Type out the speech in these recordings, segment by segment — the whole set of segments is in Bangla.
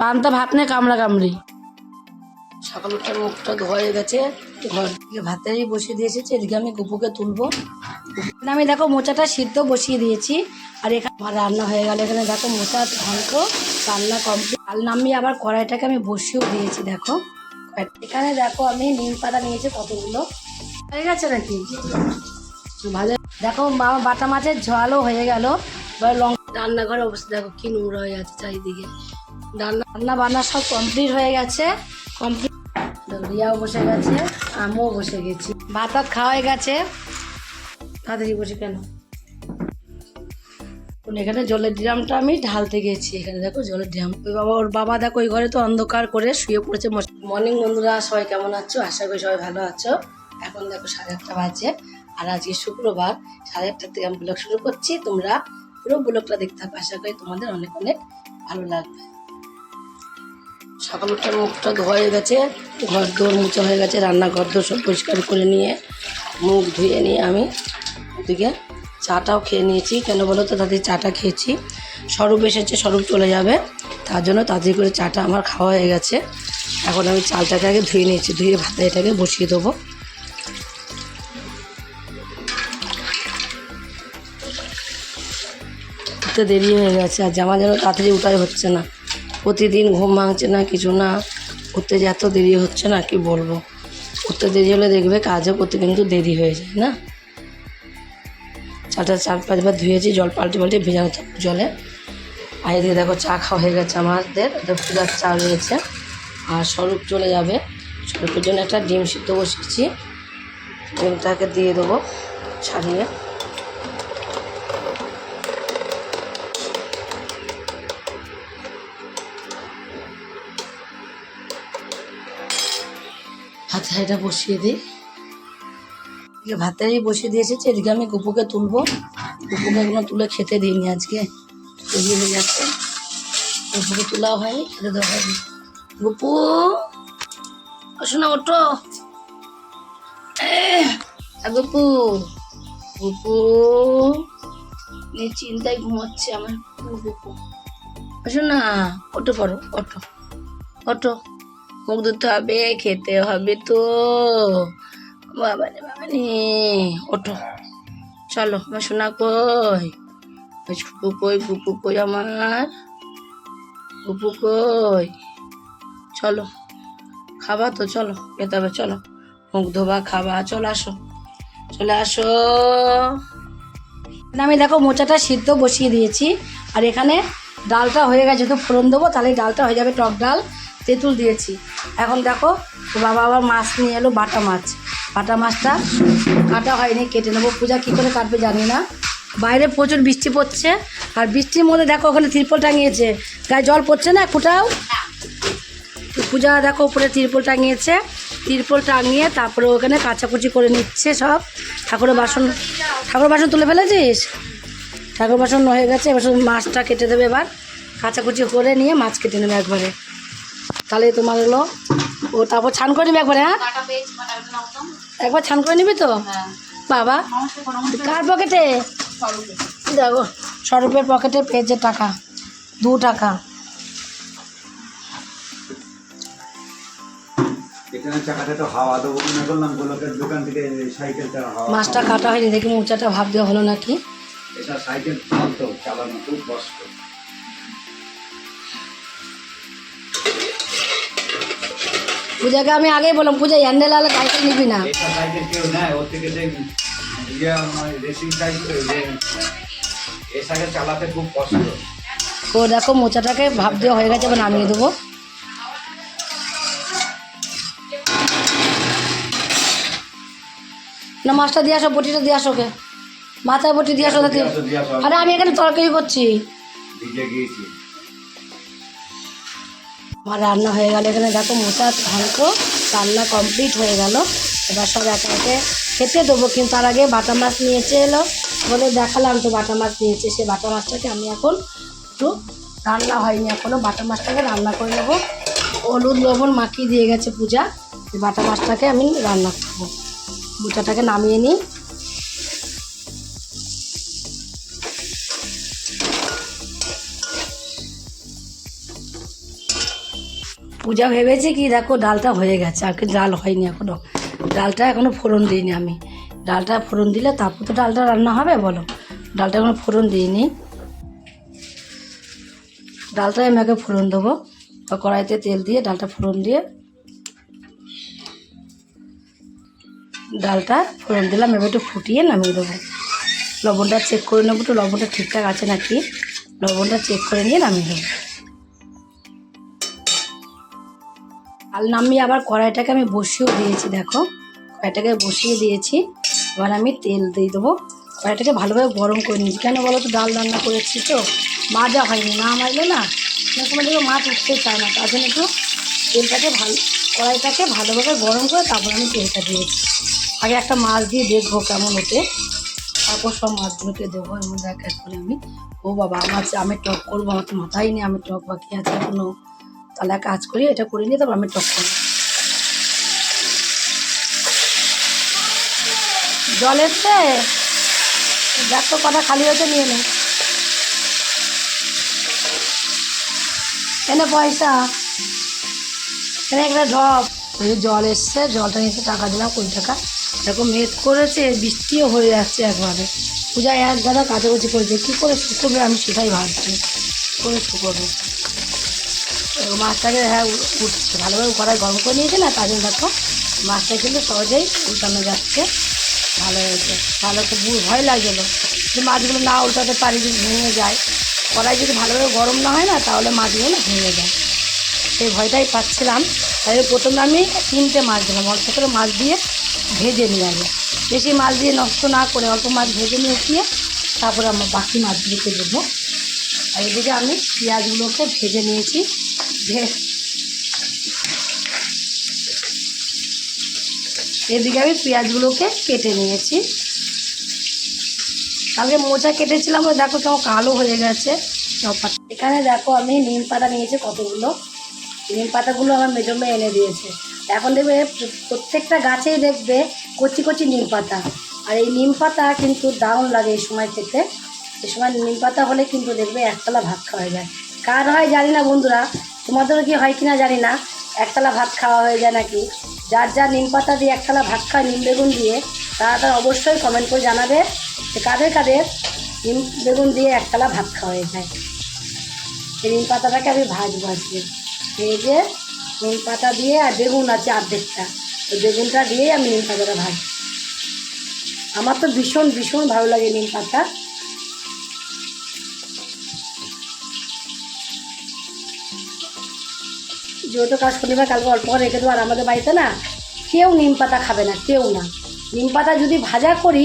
পান্তা ভাত নেই কামড়া কামড়ি। সকাল উঠে মুখটা ধোয়া হয়ে গেছে ঘর ভাতেরই বসিয়ে দিয়েছি এদিকে আমি গুপুকে তুলবো। আমি দেখো মোচাটা সিদ্ধ বসিয়ে দিয়েছি, আর এখানে রান্না হয়ে গেল। এখানে দেখো মোচা ঘন্ট রান্না কমপ্লিট। চাল নামিয়ে আবার কড়াইটাকে আমি বসিয়েও দিয়েছি, দেখো। এখানে দেখো আমি নিম পাতা নিয়েছি কতগুলো। হয়ে গেছে নাকি? ভালো। দেখো বাবা বাটা মাছের ঝালও হয়ে গেল। এবার লঙ্কা রান্নাঘরের অবস্থা দেখো কি নোংরা হয়ে আছে চারিদিকে। রান্না রান্না বান্না সব কমপ্লিট হয়ে গেছে। কমপ্লিট রিয়াও বসে গেছে, আমিও বসে গেছি। ভাত টাত খাওয়া হয়ে গেছে। তাড়াতাড়ি বসে কেন? এখানে জলের ড্রামটা আমি ঢালতে গেছি। এখানে দেখো জলের ড্রাম। ওই বাবা ওর বাবা দেখো ওই ঘরে তো অন্ধকার করে শুয়ে পড়েছে। মর্নিং বন্ধুরা, সবাই কেমন আছো? আশা করি সবাই ভালো আছো। এখন দেখো সাড়ে আটটা বাজে। আর আজকে শুক্রবার। সাড়ে আটটার থেকে আমি ব্লগ শুরু করছি। তোমরা পুরো ব্লগটা দেখতে থাকো। আশা করি তোমাদের অনেক অনেক ভালো লাগবে। সকাল উঠে মুখটা ধোয়া হয়ে গেছে, ঘর দৌড় মুছা হয়ে গেছে, রান্নাঘর দোর সব পরিষ্কার করে নিয়ে মুখ ধুয়ে নিয়ে আমি ওদিকে চাটাও খেয়ে নিয়েছি। কেন বলো তো? তাদের চাটা খেয়েছি। স্বরূপ এসেছে, স্বরূপ চলে যাবে। তার জন্য তাড়াতাড়ি করে চাটা আমার খাওয়া হয়ে গেছে। এখন আমি চালটাকে আগে ধুয়ে নিয়েছি, ধুয়ে ভাতে এটাকে বসিয়ে দেবো। দেরি হয়ে গেছে, আর জামা যেন তাড়াতাড়ি উঠাই হচ্ছে না। প্রতিদিন ঘুম ভাঙছে না, কিছু না। উঠতে যে এত দেরি হচ্ছে না, কি বলব? উঠতে দেরি হলে দেখবে কাজও করতে কিন্তু দেরি হয়ে যায়, না? চাটা চার পাঁচবার ধুয়েছি, জল পাল্টে পাল্টে ভেজানো জলে। আর এদিকে দেখো চা খাওয়া হয়ে গেছে আমাদের পূজার চা রয়েছে। আর স্বরূপ চলে যাবে। স্বরূপের জন্য একটা ডিম সিদ্ধ বসিয়েছি। ডিমটাকে দিয়ে দেবো ছাড়িয়ে। এটা বসিয়ে দিই। এদিকে ভাতেরই বসিয়ে দিয়েছি এদিকে আমি গুপুকে তুলবো। গুপুকে এগুলো তুলে খেতে দিইনি আজকে। হয়ে যাচ্ছে। গুপুকে তোলাও হয়নি খেতে দেওয়া হয়নি। গুপু শোনা এহ, গুপু। গুপু নিয়ে চিন্তায় ঘুমাচ্ছে আমার গুপু। আসো না ওঠো পড়ো ওঠো। ওঠো। মুখ ধুতে হবে, খেতে হবে তো। বাবা বাবা ওঠো। চলো, আমার সোনা কই? গুপু কই গুপু কই আমার? গুপু কই? চলো, খাবা তো, চলো, খেতে হবে, চলো। মুখ ধোবা, খাবা, চলো আসো, চলে আসো। আমি দেখো মোচাটা সিদ্ধ বসিয়ে দিয়েছি, আর এখানে ডালটা হয়ে গেছে তো ফোড়ন দেবো, তাহলে ডালটা হয়ে যাবে টক ডাল। তেঁতুল দিয়েছি। এখন দেখো বাবা আবার মাছ নিয়ে এলো বাটা মাছ। বাটা মাছটা কাটা হয়নি, কেটে নেব। পূজা কী করে কাটবে জানি না। বাইরে প্রচুর বৃষ্টি পড়ছে। আর বৃষ্টির মধ্যে দেখো, ওখানে তিরপল টাঙিয়েছে। গায়ে জল পড়ছে না, ফুটাও? তো পূজা দেখো, উপরে তিরপল টাঙিয়েছে। তিরপল টাঙিয়ে তারপরে ওখানে কাচাকুচি করে নিচ্ছে সব। ঠাকুরের বাসন ঠাকুরের বাসন তুলে ফেলেছিস? ঠাকুর বাসন হয়ে গেছে, এবার মাছটা কেটে দেবে এবার। কাচাকুচি করে নিয়ে মাছ কেটে নেবে একবারে। তাহলে তোমার হলো ও তারপর ছান করে নিবে একবারে হ্যাঁ? একবার ছান করে নিবি তো? বাবা কার পকেটে? দেখো স্বরূপের পকেটে পেয়েছে টাকা দু টাকা। মাছটা কাটা হয়নি দেখি মোচাটা ভাব দেওয়া হলো নাকি? এটা সাইকেল চালানো খুব কষ্ট। পূজাকে আমি আগেই বললাম পূজা হ্যান্ডেল আলে সাইকেল নিবি না। ইয়ে চালাতে খুব কষ্ট। তো দেখো মোচাটাকে ভাব দেওয়া হয়ে গেছে এবার নামিয়ে দেবো। না মাছটা দিয়ে আসো বটিটা দিয়ে আসো ওকে। মাথায় বটি দিয়ে দিয়ে দিয়ে আসো। আরে আমি এখানে তরকারি করছি। গিয়েছি। আমার রান্না হয়ে গেল। এখানে দেখো মোচা ঘন্ট রান্না কমপ্লিট হয়ে গেল। এবার সব একে একে খেতে দেবো। কিন্তু তার আগে বাটা মাছ নিয়েছে এলো। বলে দেখালাম তো বাটা মাছ নিয়েছে সে বাটা মাছটাকে আমি এখন একটু রান্না হয়নি। এখনও বাটা মাছটাকে রান্না করে নেব। হলুদ, লবণ মাখিয়ে দিয়ে গেছে পূজা। বাটা মাছটাকে আমি রান্না করব। মোচাটাকে নামিয়ে নিই। পূজা ভেবেছে কি, দেখো ডালটা হয়ে গেছে, আর কি ডাল হয়নি এখনও। ডালটা এখনও ফোড়ন দিইনি আমি। ডালটা ফোড়ন দিলে তারপর তো ডালটা রান্না হবে, বলো? ডালটা এখনও ফোড়ন দিইনি। ডালটা আমি আগে ফোড়ন দেবো কড়াইতে তেল দিয়ে ডালটা ফোড়ন দিয়ে ডালটা ফোড়ন দিলাম, এবার একটু ফুটিয়ে নামিয়ে দেবো। লবণটা চেক করে নেব, একটু লবণটা ঠিকঠাক আছে নাকি? লবণটা চেক করে নিয়ে নামিয়ে দেবো। আর নামিয়ে আবার কড়াইটাকে আমি বসিয়েও দিয়েছি, দেখো। কড়াইটাকে বসিয়ে দিয়েছি। এবার আমি তেল দিয়ে দেবো। কড়াইটাকে ভালোভাবে গরম করে নিয়েছি। কেন বলো তো, ডাল রান্না করেছি তো। মাজা হয়নি, না মারলে না? সময় দেখো মাছ উঠতে চায় না। তার জন্য একটু তেলটাকে ভালো কড়াইটাকে ভালোভাবে গরম করে তারপর আমি তেলটা দিয়েছি আগে একটা মাছ দিয়ে দেখব কেমন ওঠে তারপর সব মাছগুলোকে দেবো। এর মধ্যে এক করে আমি। ও বাবা, আমার আমি টক করব, আমার তো মাথায় নেই। আমি টক বাকি আছে এখনও। তাহলে কাজ করি, এটা করে নিয়ে তারপর আমি টক করব জল এসছে? দেখো কটা খালি হয়েছে, নিয়ে নে। এনে পয়সা। এনে একটা ঢপ। ওই জল এসছে, জলটা নিতে টাকা দিলাম কুড়ি টাকা। এরকম মেদ করেছে, বৃষ্টিও হয়ে যাচ্ছে একবারে। পূজায় এক গাদা কাচাকুচি করেছে, কী করে শুকোবে আমি সেটাই ভাবছি। করে শুকোবে? মাছটাকে হ্যাঁ উঠছে ভালোভাবে কড়াই গরম করে নিয়েছে না, তার জন্য দেখো, মাছটা কিন্তু সহজেই উল্টানো যাচ্ছে। ভালো হয়েছে তাহলে তো বু- ভয় লাগছিল। যে মাছগুলো না উল্টাতে পারি যদি ভেঙে যায়, কড়াই যদি ভালোভাবে গরম না হয় না, তাহলে মাছগুলো ভেঙে যায়। সেই ভয়টাই পাচ্ছিলাম। তাই প্রথমে আমি তিনটে মাছ দিলাম, অল্প করে মাছ দিয়ে ভেজে নিয়ে আগে। বেশি মাছ দিয়ে নষ্ট না করে অল্প মাছ ভেজে নিয়ে দিয়ে তারপরে আমার বাকি মাছগুলোকে দেবো। আর এদিকে আমি পেঁয়াজগুলোকে ভেজে নিয়েছি। এদিকে আমি পেঁয়াজগুলোকে কেটে নিয়েছি। কালকে মোচা কেটেছিলাম ওই দেখো কেমন কালো হয়ে গেছে। এখানে দেখো আমি নিম পাতা নিয়েছি কতগুলো। নিম পাতাগুলো আমার মেজো মেয়ে এনে দিয়েছে। এখন দেখবে প্রত্যেকটা গাছেই দেখবে কচি কচি নিম পাতা। আর এই নিম পাতা কিন্তু দারুণ লাগে এই সময় খেতে। এই সময় নিম পাতা হলে কিন্তু দেখবে একতলা ভাত খাওয়া যায়। কার হয় জানি না বন্ধুরা তোমাদেরও কি হয় কিনা জানি না। একতলা ভাত খাওয়া হয়ে যায় নাকি? যার যার নিম পাতা দিয়ে একতলা ভাত খায় নিম বেগুন দিয়ে, তারা তারা অবশ্যই কমেন্ট করে জানাবে যে কাদের কাদের নিম বেগুন দিয়ে একতলা ভাত খাওয়া হয়ে যায়। এই নিম পাতাটাকে আমি ভাজবো। আজকে ভেজে নিম পাতা দিয়ে আর বেগুন আছে অর্ধেকটা ওই বেগুনটা দিয়েই আমি নিম পাতাটা ভাজি আমার তো ভীষণ ভীষণ ভালো লাগে নিম পাতা। যেহেতু কাজ শনিবার কালকে অল্প করে রেখে দেবো। আর আমাদের বাড়িতে না কেউ নিম পাতা খাবে না, কেউ না। নিম পাতা যদি ভাজা করি,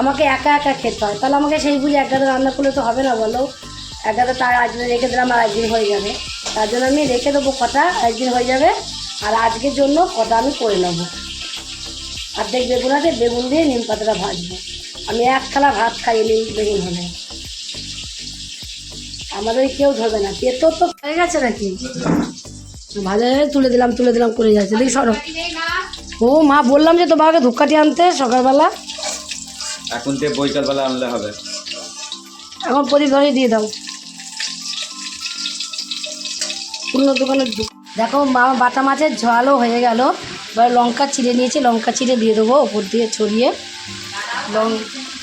আমাকে একা একা খেতে হয়। তাহলে আমাকে সেই বুঝে এক গাদা রান্না করলে তো হবে না বলো? এক গাদা তার আজকে রেখে দিলাম আর একদিন হয়ে যাবে। তার জন্য আমি রেখে দেবো কটা একদিন হয়ে যাবে। আর আজকের জন্য কটা আমি করে নেব। অর্ধেক বেগুন আছে বেগুন দিয়ে নিম পাতাটা ভাজবো। আমি এক থালা ভাত খাই নিম বেগুন হলে। আমাদের কেউ ধরবে না। পেতো তো হয়ে গেছে নাকি? ভাজা হয়ে তুলে দিলাম তুলে দিলাম করে যাচ্ছে। দেখি সরো। ও মা বললাম যে তোমাকে ধূপকাঠি আনতে সকালবেলা। এখন থেকে বৈকালবেলা আনলে হবে। এখন প্রদীপ ধরে দিয়ে দাও। অন্য দোকানে দেখো মা বাটা মাছের ঝালও হয়ে গেল। এবার লঙ্কা চিড়ে নিয়েছি লঙ্কা চিড়ে দিয়ে দেবো ওপর দিয়ে ছড়িয়ে। লং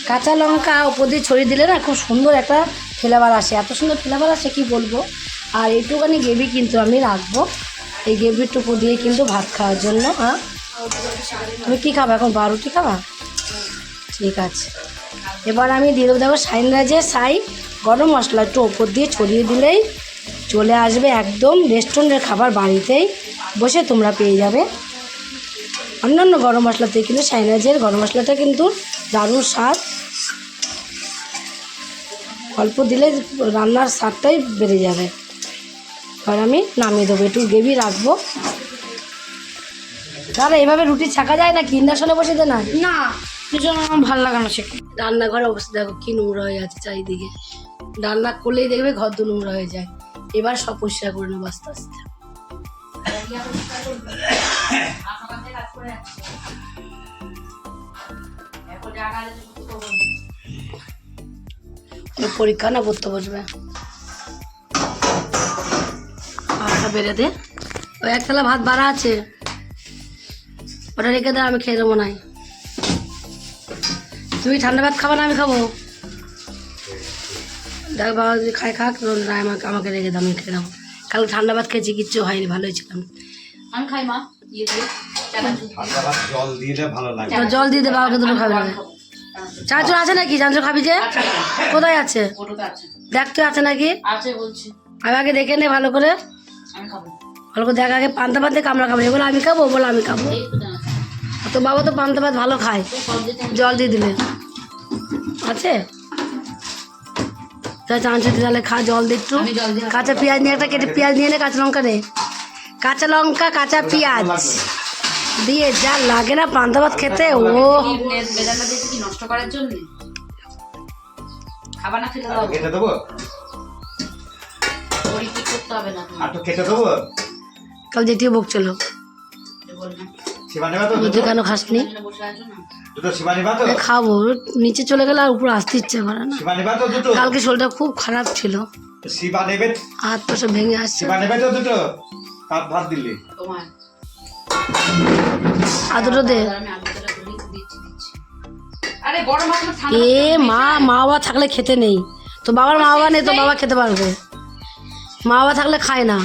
কাঁচা লঙ্কা ওপর দিয়ে ছড়িয়ে দিলে না খুব সুন্দর একটা ফ্লেভার আসে। এত সুন্দর ফ্লেভার আসে কি বলব? আর এইটুখানি গ্রেভি কিন্তু আমি রাখব। এই গ্রেভির টুকু দিয়ে কিন্তু ভাত খাওয়ার জন্য হ্যাঁ? তুমি কী খাবা এখন? বারোটি খাবা? ঠিক আছে। এবার আমি দিয়ে দেবো, দেখো সাইনরাজের সাই, গরম মশলা একটু ওপর দিয়ে ছড়িয়ে দিলেই চলে আসবে একদম রেস্টুরেন্টের খাবার বাড়িতেই, বসে তোমরা পেয়ে যাবে। অন্যান্য গরম মশলাতে কিন্তু সাইনাজের গরম মশলাটা কিন্তু দারুণ স্বাদ। অল্প দিলে রান্নার স্বাদটাই বেড়ে যাবে। এবার আমি নামিয়ে দেবো একটু গ্রেভি রাখব। দাদা এভাবে রুটি ছাকা যায় না কি ইন্ডাকশনে বসে দে না? না ভীষণ আমার ভালো লাগে না রান্নাঘর অবস্থা দেখো কি নোংরা হয়ে আছে চারিদিকে। রান্না করলেই দেখবে ঘর দু নোংরা হয়ে যায়। এবার সব পরিষ্কার করে নেব আস্তে আস্তে। পরীক্ষা না করতে বসবে? আটা বেড়ে দে। ওই এক থালা ভাত বাড়া আছে। ওটা রেখে দাও আমি খেয়ে দেবো নাই। তুমি ঠান্ডা ভাত খাবা না আমি খাব। দেখ বাবা যদি খাই খাক তো রায় আমাকে আমাকে রেখে দাও আমি খেয়ে দেবো কালকে ঠান্ডা ভাত খেয়েছি কিচ্ছু হয়নি ভালোই ছিলাম। আমি খাই মা জল দিলে ভালো লাগে। তো জল দিয়ে দে বাবাকে দুটো খাবে না। চাঁচুর আছে নাকি? চাঁচুর খাবি যে? কোথায় আছে? দেখ তুই আছে নাকি? আছে বলছি। আমি আগে দেখে নে ভালো করে। আমি খাব। ভালো করে দেখ আগে পান্তা ভাত কামড়া খাব। এগুলো আমি খাব? বলে আমি খাব। তো বাবা তো পান্তা ভাত ভালো খায়। জল দিয়ে দিলে আছে? তাহলে চাঁচুর তাহলে খা জল দিয়ে একটু। আমি জল দিয়ে কাঁচা পেঁয়াজ নিয়ে একটা কেটে পেঁয়াজ নিয়ে নে কাঁচা লঙ্কা নে কাঁচা লঙ্কা কাঁচা পেঁয়াজ। দিয়ে যা লাগে না পান্তা ভাত খেতে ও। নষ্ট করার জন্য? খাবার না খেতে দেবো? কি করতে হবে না আর তো কেটে দেবো? কাল নেবা তো দুধে কেন খাসনি তো? খাব। নিচে চলে গেলে আর উপরে আসতে ইচ্ছে করে না। তো কালকে শরীরটা খুব খারাপ ছিল। হাত পা সব ভেঙে আসছে। তো ভাত দিলে। আর দুটো দে। এ মা মা বাবা থাকলে খেতে নেই। তো বাবার মা বাবা নেই তো বাবা খেতে পারবে। মা বাবা থাকলে খায় না।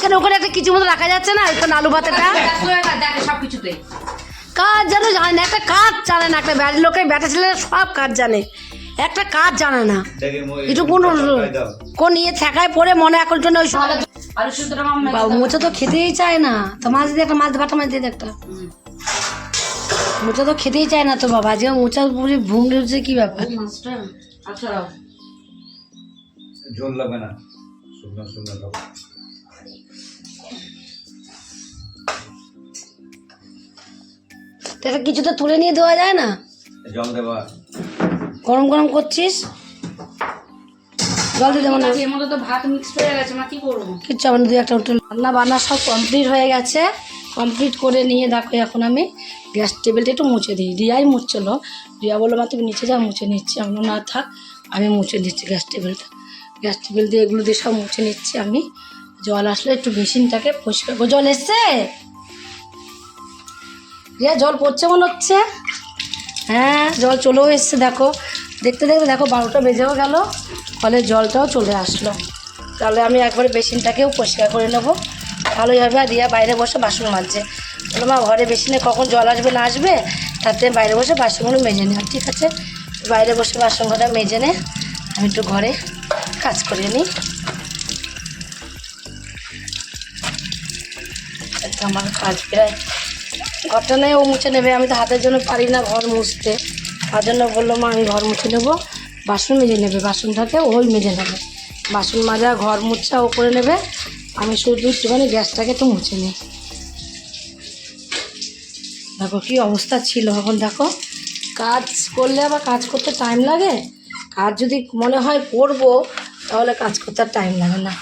কেন ওখানে একটা কিছু মতো রাখা যাচ্ছে না ওখানে আলু ভাতেটা কাজ জানো জানে না একটা কাজ জানে না একটা বাড়ির লোকের ব্যাটা ছেলে সব কাজ জানে। একটা কাজ জানে না। একটু কোন। কোন ইয়ে ঠেকায় পড়ে মনে এখন জন্য ওই বাবু মোচা তো খেতেই চায় না। তো মাছ দিয়ে একটা মাছ ভাটা মাছ দিয়ে একটা। মোচা তো খেতেই চায় না তো বাবা আজকে মোচা পুরি উঠছে কি ব্যাপার? মাছটা আচ্ছা ঝোল লাগবে না। শুকনো শুকনো দাও তো এটা কিছু তো তুলে নিয়ে দেওয়া যায় না? জল দেবা গরম গরম করছিস? জল দিয়ে দেবো না এর মধ্যে তো ভাত মিক্স হয়ে গেছে মা কি করব? কিচ্ছু আমার দুই একটা হোটেল রান্না বান্না সব কমপ্লিট হয়ে গেছে। কমপ্লিট করে নিয়ে দেখো এখন আমি গ্যাস টেবিলটা একটু মুছে দিই। রিয়াই মুছছিল রিয়া বলল মা তুমি নিচে যা মুছে নিচ্ছি। আমি না থাক আমি মুছে দিচ্ছি গ্যাস টেবিলটা। গ্যাস টেবিল দিয়ে এগুলো দিয়ে সব মুছে নিচ্ছি আমি। জল আসলে একটু মেশিনটাকে পরিষ্কার করে জল এসছে? রিয়া, জল পড়ছে মনে হচ্ছে? হ্যাঁ জল চলেও এসছে, দেখো। দেখতে দেখতে দেখো, বারোটা বেজেও গেল। ফলে জলটাও চলে আসলো। তাহলে আমি একবারে বেসিনটাকেও পরিষ্কার করে নেব। ভালোই হবে, আর রিয়া বাইরে বসে বাসন মাজছে। বলো মা, ঘরে বেসিনে কখন জল আসবে, না আসবে? তাতে বাইরে বসে বাসনগুলো মেজে নেওয়া ঠিক আছে? বাইরে বসে বাসন কটা মেজে নে, আমি একটু ঘরে কাজ করে নিই তো আমার কাজ প্রায়। ঘরটা নেই ও মুছে নেবে, আমি তো হাতের জন্য পারি না ঘর মুছতে। তার জন্য বলল, মা, আমি ঘর মুছে নেব। বাসন মেজে নেবে, বাসনটাকে ওই মেজে নেবে। বাসন মাজা, ঘর মুছা, ও করে নেবে। আমি শুধু একটুখানি গ্যাসটাকে একটু মুছে নিই। দেখো কি অবস্থা ছিল এখন, দেখো। কাজ করলে আবার কাজ করতে টাইম লাগে। কাজ যদি মনে হয় করব তাহলে কাজ করতে আর টাইম লাগে না।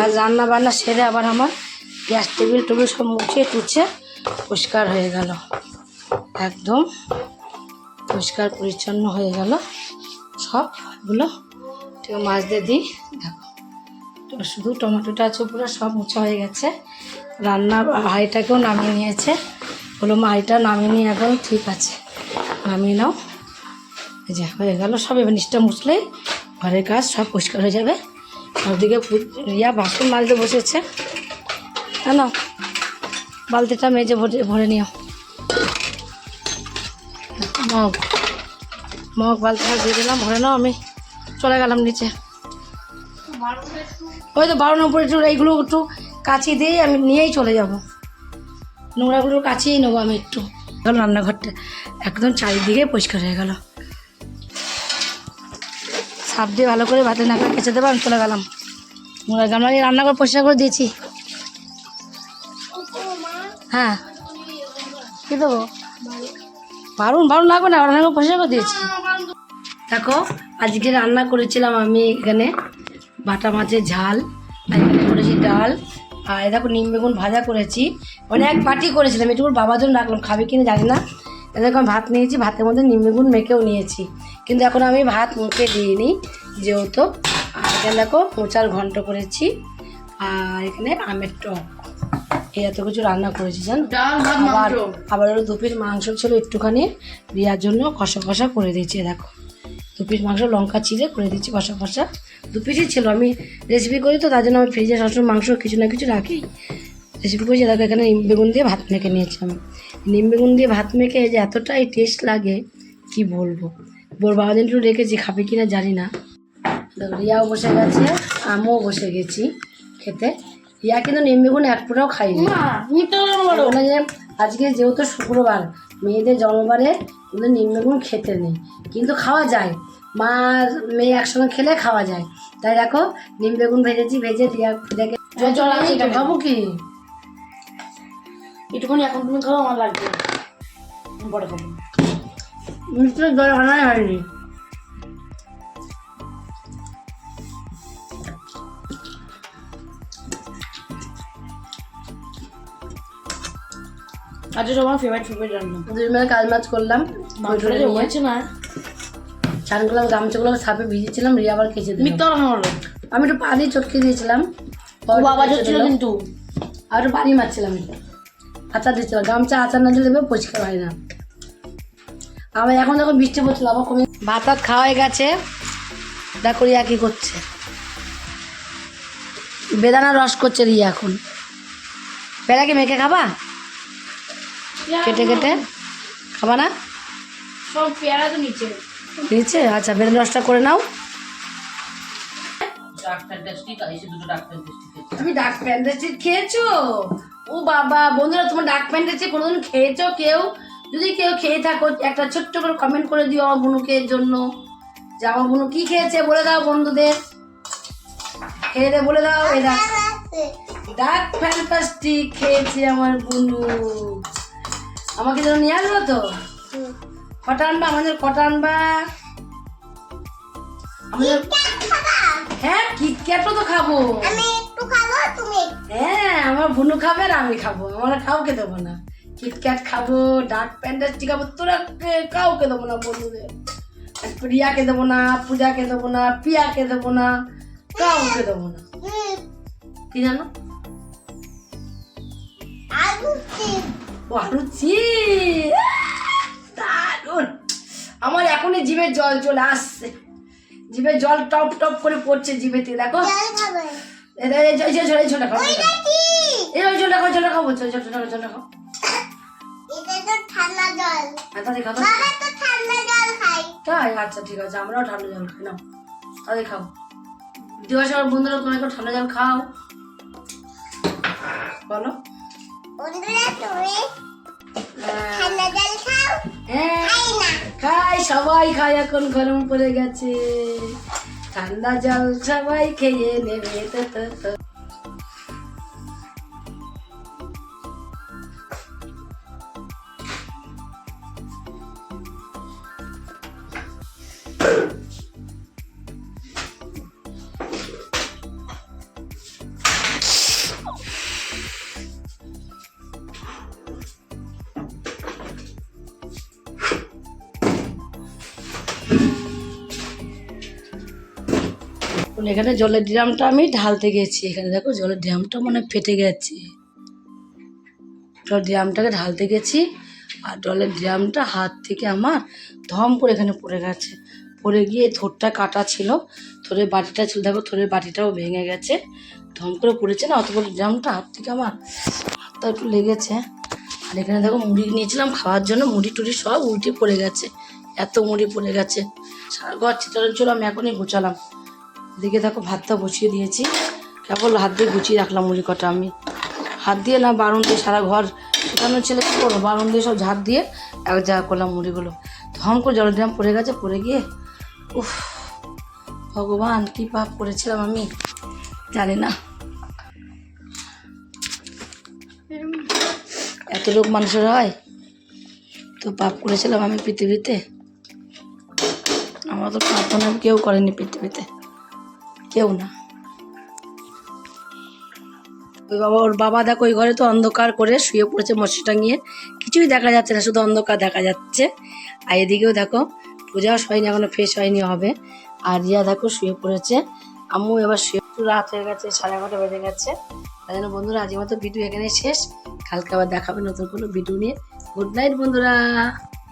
আর রান্না বান্না সেরে আবার আমার গ্যাস টেবিল টেবিল সব মুছে টুছে পরিষ্কার হয়ে গেল। একদম পরিষ্কার পরিচ্ছন্ন হয়ে গেল। সবগুলো ঠিক মাছ দিয়ে দিই। দেখো, তো শুধু টমেটোটা আছে, পুরো সব মুছা হয়ে গেছে। রান্না হাঁড়িটাকেও নামিয়ে নিয়েছে। বলো হাঁড়িটা নামিয়ে নিয়ে একদম ঠিক আছে। নামিয়ে নাও। যে হয়ে গেল, সব এবার নিচটা মুছলেই ঘরের কাজ সব পরিষ্কার হয়ে যাবে। ওদিকে রিয়া বাসন মালতে বসেছে। কেন বালতিটা মেজে ভরে ভরে নিও। মগ মগ বালতিটা দিয়ে দিলাম, ভরে নাও আমি। চলে গেলাম নিচে। ওই তো বারো নম্বর একটু এইগুলো একটু কাচিয়ে দিয়ে আমি নিয়েই চলে যাব। নোংরাগুলো কাচিয়েই নেব আমি একটু। রান্নাঘরটা একদম চারিদিকে পরিষ্কার হয়ে গেল। সাপ দিয়ে ভালো করে ভাতের নাকা কেচে দেবো, আমি চলে গেলাম। নোংরা গামলা নিয়ে রান্নাঘর পরিষ্কার করে দিয়েছি। হ্যাঁ। কী দেবো? বারুন বারুন লাগবে না করে পরিষ্কার করে দিয়েছি। দেখো, আজকে রান্না করেছিলাম আমি এখানে বাটা মাছের ঝাল এখানে করেছি ডাল। আর দেখো, নিম বেগুন ভাজা করেছি। মানে এক বাটি করেছিলাম একটু করে বাবার জন্য রাখলাম। খাবে কিনা জানি না। আমি ভাত নিয়েছি, ভাতের মধ্যে নিম বেগুন মেখেও নিয়েছি। কিন্তু এখন আমি ভাত মুখে দিইনি যেহেতু। এখানে দেখো মোচার ঘন্ট করেছি আর এখানে আমের টক। এই এত কিছু রান্না করেছি জানো? আবার মাংস। আবার দু পিস মাংস ছিল একটুখানি রিয়ার জন্য কষা কষা করে দিয়েছি দেখো। দু পিস মাংস লঙ্কা চিড়ে করে দিচ্ছি কষা কষা। দু পিসই ছিল আমি রেসিপি করি তো তার জন্য আমি ফ্রিজে সবসময় মাংস কিছু না কিছু রাখি। রেসিপি করেছি দেখো এখানে নিম বেগুন দিয়ে ভাত মেখে নিয়েছি আমি। নিম বেগুন দিয়ে ভাত মেখে যে এতটাই টেস্ট লাগে কি বলব? বোর বাবা দিন একটু রেখেছি খাবে কিনা জানি না। দেখো রিয়াও বসে গেছে আমিও বসে গেছি খেতে। রিয়া কিন্তু নিম বেগুন এক ফোঁটাও খাইনি যে আজকে যেহেতু শুক্রবার মেয়েদের জন্মবারে নিম বেগুন খেতে নেই। কিন্তু খাওয়া যায়। মা মেয়ে একসঙ্গে খেলে খাওয়া যায়। তাই দেখো নিম বেগুন ভেজেছি ভেজে রিয়া দেখে এটা খাব কি? একটুখানি এখন তুমি খাও আমার লাগবে। পরে খাব। মিষ্টি জল আনাই হয়নি। আজকে ফেভারিট ফেভারিট রান্না। দুই মাছ করলাম মাংসটা হয়েছে না? করলাম গামছাগুলো সাপে ভিজেছিলাম রিয়া আবার খেয়েছে। মিথ্যা রান্না করল আমি একটু পানি চটকে দিয়েছিলাম। বাবা কিন্তু। আর একটু পানি মারছিলাম। আচার দিচ্ছিলাম গামছা আচার না দিলে দেবে পরিষ্কার হয় না। আবার এখন যখন বৃষ্টি পড়ছিল আবার কমে ভাত খাওয়া হয়ে গেছে। দেখো রিয়া কি করছে। বেদানা রস করছে রিয়া এখন। পেড়া কি মেখে খাবা? কেটে কেটে। খাবা না? সব পেয়ারা তো নিচে। নিচে? আচ্ছা বেদানা রসটা করে নাও। তুমি ডাক প্যান্ডেস্টিক খেয়েছো? ও বাবা বন্ধুরা তোমার ডাক প্যান্ডেস্টিক কোনোদিন খেয়েছো কেউ? যদি কেউ খেয়ে থাকো একটা ছোট্ট করে কমেন্ট করে দিও আমার বুনুকে জন্য। যে আমার বুনু কি খেয়েছে বলে দাও বন্ধুদের। খেয়ে দে বলে দাও এরা ডাক ফ্যান্টাস্টিক খেয়েছে আমার বুনু। আমাকে যেন নিয়ে আসব তো? কটা আনবা? আমাদের কটা আনবা? আমাদের হ্যাঁ কিটক্যাটও তো খাব। হ্যাঁ আমার বুনু খাবে আর আমি খাব। আমরা কাউকে দেবো না। কিটক্যাট খাব ডার্ক প্যান্টাস্টি খাব তোরা কাউকে দেবো না বন্ধুদের প্রিয়াকে দেবো না পূজাকে দেবো না পিয়াকে দেবো না কাউকে দেবো না কি জানো ও আলু দারুণ আমার এখনই জিভে জল চলে আসছে জিভে জল টপ টপ করে পড়ছে জিভেতে দেখো এই ঝোল- ঝোল- এই ওই ঝোলটা খাও খাব ঝোল ঝোল ঝোল খাও ঠান্ডা জল। হ্যাঁ তাদের খাও বাবা তো ঠান্ডা জল খাই তাই? আচ্ছা ঠিক আছে আমরাও ঠান্ডা জল খাই নাও। তাদের খাও। দিবস আমার বন্ধুরা তোমার একটু ঠান্ডা জল খাও। বলো। বন্ধুরা তুমি হ্যাঁ। ঠান্ডা জল খাও? হ্যাঁ। খাই না। খাই সবাই খায় এখন গরম পড়ে গেছে। ঠান্ডা জল সবাই খেয়ে নেবে তো তো। এখন জলের ড্রামটা আমি ঢালতে গেছি। এখানে দেখো জলের ড্রামটা মনে ফেটে গেছে। জলের ড্রামটাকে ঢালতে গেছি আর জলের ড্রামটা হাত থেকে আমার ধম করে এখানে পড়ে গেছে। পড়ে গিয়ে থোরটা কাটা ছিল। থোরের বাটিটা ছিল, দেখো থোরের বাটিটাও ভেঙে গেছে। ধম করে পড়েছে না অত বড় ড্রামটা হাত থেকে আমার হাতটা একটু লেগেছে। আর এখানে দেখো মুড়ি নিয়েছিলাম, খাওয়ার জন্য মুড়ি টুড়ি সব উল্টে পড়ে গেছে। এত মুড়ি পড়ে গেছে। সারা ঘর চিত্রাঞ্চল ছিল আমি এখনই গুছালাম। এদিকে দেখো ভাতটা বসিয়ে দিয়েছি। কেবল হাত দিয়ে গুছিয়ে রাখলাম মুড়ি কটা আমি। হাত দিয়ে না বারণ দিয়ে সারা ঘর শুকানো ছেলে কী করব? বারণ দিয়ে সব ঝাড় দিয়ে এক জায়গা করলাম মুড়িগুলো। ধম করে জলের ড্রাম পড়ে গেছে, পড়ে গিয়ে উফ, ভগবান কী পাপ করেছিলাম আমি? জানি না। এত লোক মানুষের হয়, তো পাপ করেছিলাম আমি পৃথিবীতে। আমার তো প্রার্থনা কেউ করেনি পৃথিবীতে। কেউ না। ওই বাবা, ওর বাবা দেখো, ওই ঘরে তো অন্ধকার করে শুয়ে পড়েছে মশি টাঙিয়ে। কিছুই দেখা যাচ্ছে না, শুধু অন্ধকার দেখা যাচ্ছে। আর এদিকেও দেখো পূজাও হয়নি, এখনও ফ্রেশ হয়নি, হবে। আর রিয়া দেখো, শুয়ে পড়েছে। আম্মু এবার শুয়ে, একটু রাত হয়ে গেছে, সাড়ে এগারোটা বেজে গেছে। তাই জন্য বন্ধুরা, আজকের মতো ভিডিও এখানে শেষ। কালকে আবার দেখাবে নতুন কোনো ভিডিও নিয়ে। গুড নাইট বন্ধুরা।